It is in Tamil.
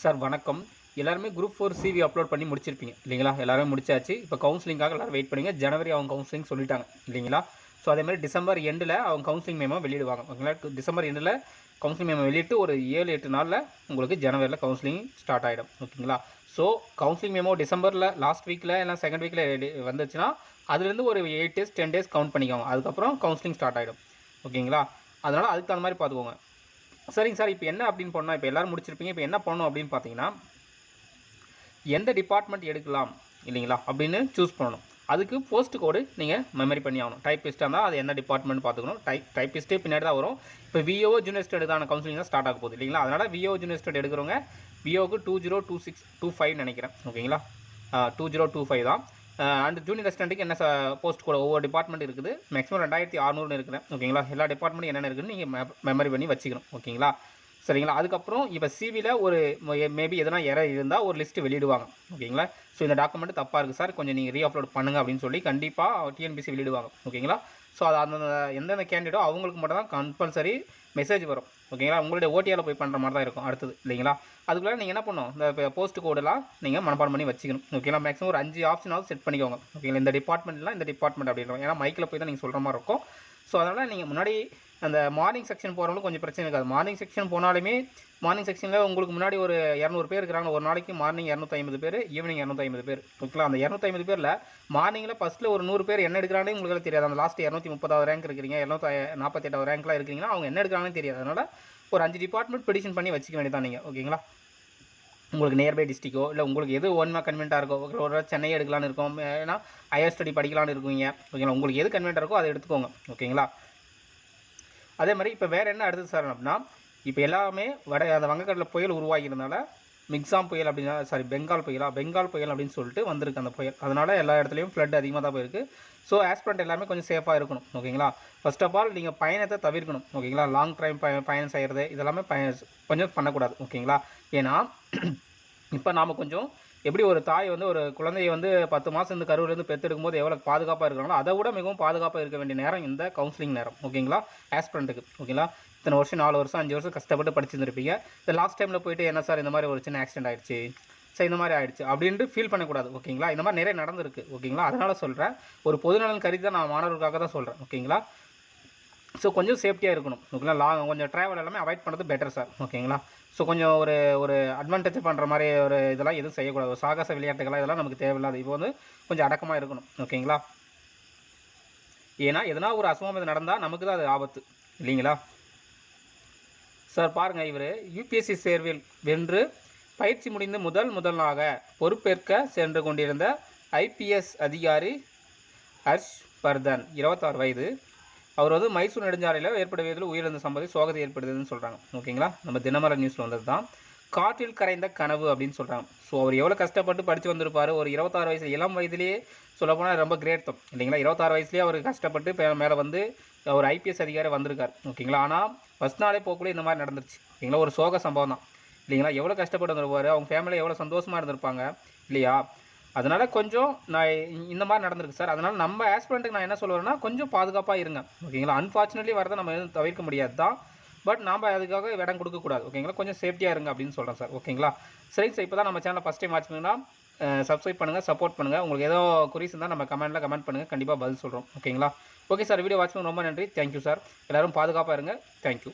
சார் வணக்கம். எல்லாருமே குரூப் ஃபோர் சிவி அப்லோட் பண்ணி முடிச்சிருப்பீங்க இல்லைங்களா? எல்லாருமே முடிச்சாச்சு. இப்போ கவுன்சிலிங்காக எல்லாரும் வெயிட் பண்ணுங்க. ஜனவரி அவங்க கவுன்சிலிங் சொல்லிட்டாங்க இல்லைங்களா? ஸோ அதே மாதிரி டிசம்பர் எண்டில் அவங்க கவுன்சிலிங் மேமோ வெளியிடுவாங்க. ஓகேங்களா? டிசம்பர் எண்டில் கவுன்சிலிங் மேமோ வெளியிட்டு ஒரு ஏழு எட்டு நாளில் உங்களுக்கு ஜனவரியில் கவுன்சிலிங் ஸ்டார்ட் ஆகிடும் ஓகேங்களா? ஸோ கவுன்சிலிங் மேமோ டிசம்பரில் லாஸ்ட் வீக்கில் இல்லை செகண்ட் வீக்கில் வந்துச்சுன்னா அதுலேருந்து ஒரு eight days ten days count பண்ணிக்கோங்க. அதுக்கப்புறம் கவுன்சிலிங் ஸ்டார்ட் ஆகிடும் ஓகேங்களா? அதனால் அதுக்கு தகுந்த மாதிரி பார்த்துக்கோங்க. சரிங்க சார் இப்போ என்ன அப்படின்னு போனால் இப்போ எல்லோரும் முடிச்சிருப்பீங்க. இப்போ என்ன பண்ணணும் அப்படின்னு பார்த்தீங்கன்னா எந்த டிபார்ட்மெண்ட் எடுக்கலாம் இல்லைங்களா? அப்படின்னு சூஸ் பண்ணணும். அதுக்கு போஸ்ட் கோடு நீங்கள் மெமரி பண்ணி ஆகணும். டைப்பிஸ்ட்டாக இருந்தால் அது என்ன டிபார்ட்மெண்ட் பார்த்துக்கணும் டைப் டைப்பிஸ்ட்டே பின்னாடி தான் வரும். இப்போ விஓ ஜூனியர் ஸ்டேட் கவுன்சிலிங் தான் ஸ்டார்ட் ஆக போகுது இல்லைங்களா? அதனால் விஓ ஜூனியர் ஸ்டேட் எடுக்கிறவங்க விஓக்கு two zero two six two five நினைக்கிறேன். ஓகேங்களா டூ ஜீரோ டூ ஃபைவ் தான். அண்ட் ஜூனியர் அசிஸ்டண்ட்டுக்கு என்ன போஸ்ட் கூட ஒவ்வொரு டிபார்ட்மெண்ட் இருக்குது. மேக்ஸிமம் ரெண்டாயிரத்தி அறநூறுன்னு இருக்கிறேன். ஓகேங்களா எல்லா டிபார்ட்மெண்ட்டும் என்னென்ன இருக்குன்னு நீங்கள் மெமரி பண்ணி வச்சுக்கணும். ஓகேங்களா சரிங்களா? அதுக்கப்புறம் இப்போ சிவியில் ஒரு மேபி எதனா எர இருந்தால் ஒரு லிஸ்ட்டு வெளியிடுவாங்க. ஓகேங்களா ஸோ இந்த டாக்குமெண்ட் தப்பாக இருக்குது சார் கொஞ்சம் நீங்கள் ரீ அப்லோட் பண்ணுங்க அப்படின்னு சொல்லி கண்டிப்பாக டிஎன்பிசி வெளியிடுவாங்க. ஓகேங்களா ஸோ அது அந்தந்த எந்தெந்த கேண்டிடேட்டோ அவங்களுக்கு மட்டும் தான் கம்பல்சரி மெசேஜ் வரும். ஓகேங்களா உங்களுடைய ஓடிஆரில் போய் பண்ணுற மாதிரி தான் இருக்கும் அடுத்தது. இல்லைங்களா? அதுக்குள்ளே நீங்கள் என்ன பண்ணணும்? இந்த போஸ்ட் கோடெல்லாம் நீங்கள் மனப்பாடம் பண்ணி வச்சுக்கணும். ஓகேங்களா மேக்ஸிமம் ஒரு அஞ்சு ஆப்ஷனாவது செட் பண்ணிக்கோங்க. ஓகேங்களா இந்த டிபார்ட்மெண்ட்லாம் இந்த டிபார்ட்மெண்ட் அப்படின்றோம் ஏன்னா மைக்கில் போய் தான் நீங்கள் சொல்கிற மாதிரி இருக்கும். ஸோ அதனால் நீங்கள் முன்னாடி அந்த மார்னிங் செக்ஷன் போகிறவங்களும் கொஞ்சம் பிரச்சனை இருக்காது. மார்னிங் செக்ஷன் போனாலுமே மார்னிங் செக்ஷனில் உங்களுக்கு முன்னாடி ஒரு இரநூறு பேர் இருக்கிறாங்க. ஒரு நாளைக்கு மார்னிங் இரநூத்தி ஐம்பது பேர் ஈவினிங் இரநூத்தி ஐம்பது பேர் ஓகேங்களா அந்த இரநூத்தி ஐம்பது பேரில் மார்னிங்கில் ஃபஸ்ட்டில் ஒரு நூறு பேர் என்ன எடுக்கிறாங்கன்னு உங்களுக்கு தெரியாது. அந்த லாஸ்ட் இரநூத்தி முப்பதாவது ரேங்க் இருக்கிறீங்க இரநூத்தி நாற்பத்தெட்டாவது ரேங்க்லாம் இருக்கிறீங்கன்னா அவங்க என்ன எடுக்கிறாங்கன்னு தெரியாது. அதனால் ஒரு அஞ்சு டிபார்ட்மெண்ட் பெடிஷன் பண்ணி வச்சுக்க வேண்டியதான் நீங்கள் ஓகேங்களா உங்களுக்கு நியர்பை டிஸ்ட்ரிக்கோ இல்லை உங்களுக்கு எது ஒன்மா கன்வென்ட்டாக இருக்கோ ஒரு சென்னை எடுக்கலான்னு இருக்கோம். ஏன்னா ஹையர் ஸ்டடி படிக்கலான்னு இருக்கீங்க. ஓகேங்களா உங்களுக்கு எது கன்வென்ட்டாக இருக்கோ அதை எடுத்துக்கோங்க. ஓகேங்களா அதே மாதிரி இப்போ வேறு என்ன அடுத்தது சார் அப்படின்னா இப்போ எல்லாமே வட அந்த வங்கக்கடலில் புயல் உருவாகிறதுனால மிக்ஸாம் புயல் அப்படின்னா சாரி பெங்கால் புயலா பெங்கால் புயல் அப்படின்னு சொல்லிட்டு வந்திருக்கு அந்த புயல். அதனால் எல்லா இடத்துலையும் ஃப்ளட் அதிகமாக தான் போயிருக்கு. ஸோ ஆஸ்பிரண்ட் எல்லாமே கொஞ்சம் சேஃபாக இருக்கணும் ஓகேங்களா ஃபர்ஸ்ட் ஆஃப் ஆல் நீங்கள் பயணத்தை தவிர்க்கணும் ஓகேங்களா லாங் டைம் பய பயணம் செய்கிறது இதெல்லாமே பய கொஞ்சம் பண்ணக்கூடாது ஓகேங்களா ஏன்னா இப்போ நாம் கொஞ்சம் எப்படி ஒரு தாய் வந்து ஒரு குழந்தையை வந்து பத்து மாதம் இந்த கருவிலேருந்து பெற்றெடுக்கும் போது எவ்வளோ பாதுகாப்பாக இருக்கிறாங்களோ அதை விட மிகவும் பாதுகாப்பாக இருக்க வேண்டிய நேரம் இந்த கவுன்சிலிங் நேரம். ஓகேங்களா? ஆஸ்பிரண்ட்டுக்கு ஓகேங்களா? இத்தனை வருஷம் நாலு வருஷம் அஞ்சு வருஷம் கஷ்டப்பட்டு படிச்சிருந்துருப்பீங்க. இந்த லாஸ்ட் டைமில் போயிட்டு என்ன சார் இந்த மாதிரி ஒரு சின்ன ஆக்சிடென்ட் ஆகிடுச்சு சரி இந்த மாதிரி ஆகிடுச்சு அப்படின்ட்டு ஃபீல் பண்ணக்கூடாது. ஓகேங்களா? இந்த மாதிரி நிறைய நடந்திருக்கு. ஓகேங்களா? அதனால் சொல்கிறேன் ஒரு பொதுநலன் கருதி தான் நான் மாணவர்களுக்காக தான் சொல்கிறேன் ஓகேங்களா? ஸோ கொஞ்சம் சேஃப்டியாக இருக்கணும். ஓகேங்களா லாங் கொஞ்சம் ட்ராவல் எல்லாமே அவாய்ட் பண்ணுறது பெட்டர் சார் ஓகேங்களா ஸோ கொஞ்சம் ஒரு ஒரு அட்வான்டேஜ் பண்ணுற மாதிரி ஒரு இதெல்லாம் எதுவும் செய்யக்கூடாது. சாகச விளையாட்டுகள்லாம் இதெல்லாம் நமக்கு தேவையில்லாது. இப்போ வந்து கொஞ்சம் அடக்கமாக இருக்கணும். ஓகேங்களா ஏன்னா எதனா ஒரு அசம்பாவிதம் நடந்தால் நமக்கு தான் அது ஆபத்து. இல்லைங்களா? சார் பாருங்கள் இவர். யூபிஎஸ்சி சேர்வில் வென்று பயிற்சி முடிந்து முதல் முதலாக பொறுப்பேற்க சென்று கொண்டிருந்த ஐபிஎஸ் அதிகாரி ஹர்ஷ் வர்தன் இருபத்தாறு வயது. அவர் வந்து மைசூர் நெடுஞ்சாலையில் ஏற்படுவதில் உயிரிழந்த சம்பவத்தை சோகத்தை ஏற்படுதுன்னு சொல்கிறாங்க ஓகேங்களா? நம்ம தினமர நியூஸில் வந்தது தான் காற்றில் கரைந்த கனவு அப்படின்னு சொல்கிறாங்க ஸோ அவர் எவ்வளோ கஷ்டப்பட்டு படித்து வந்திருப்பார்? ஒரு இருபத்தாறு வயசு இளம் வயதிலேயே சொல்லப்போனால் ரொம்ப கிரேட் இல்லைங்களா? இருபத்தாறு வயசுலேயே அவர் கஷ்டப்பட்டு மேலே வந்து ஒரு ஐபிஎஸ் அதிகாரி வந்திருக்கார். ஓகேங்களா? ஆனால் ஃபஸ்ட் நாளே போக்குள்ள இந்த மாதிரி நடந்துருச்சு. ஓகேங்களா? ஒரு சோக சம்பவம் தான் இல்லைங்களா? எவ்வளோ கஷ்டப்பட்டு வந்திருப்பார்? அவங்க ஃபேமிலியில் எவ்வளோ சந்தோஷமாக இருந்திருப்பாங்க? இல்லையா? அதனால் கொஞ்சம் நான் இ- இந்த மாதிரி நடந்திருக்கு சார். அதனால் நம்ம ஆஸ்பிரண்ட்டுக்கு நான் என்ன சொல்லுவேன்னா கொஞ்சம் பாதுகாப்பாக இருங்க. ஓகேங்களா? அன்ஃபார்ச்சுனேட்லி வரதை நம்ம எதுவும் தவிர்க்க முடியாது தான் பட் நாம் அதுக்காக இடம் கொடுக்கக்கூடாது ஓகேங்களா? கொஞ்சம் சேஃப்டியாக இருங்க அப்படின்னு சொல்கிறேன் சார். ஓகேங்களா? சரி சார். இப்போ தான் நம்ம சேனலை ஃபஸ்ட் டைம் வாட்ச் பண்ணிங்கன்னா சப்ஸ்கிரைப் பண்ணுங்கள் சப்போர்ட் பண்ணுங்கள் உங்களுக்கு ஏதோ குறிஸ் இருந்தால் நம்ம கமெண்ட்டில் கமெண்ட் பண்ணுங்கள் கண்டிப்பாக பதில் சொல்கிறோம் ஓகேங்களா? Okay sir. வீடியோ வாட்ச் பண்ண ரொம்ப நன்றி. தேங்க்யூ சார் எல்லோரும் பாதுகாப்பாக இருங்க. தேங்க்யூ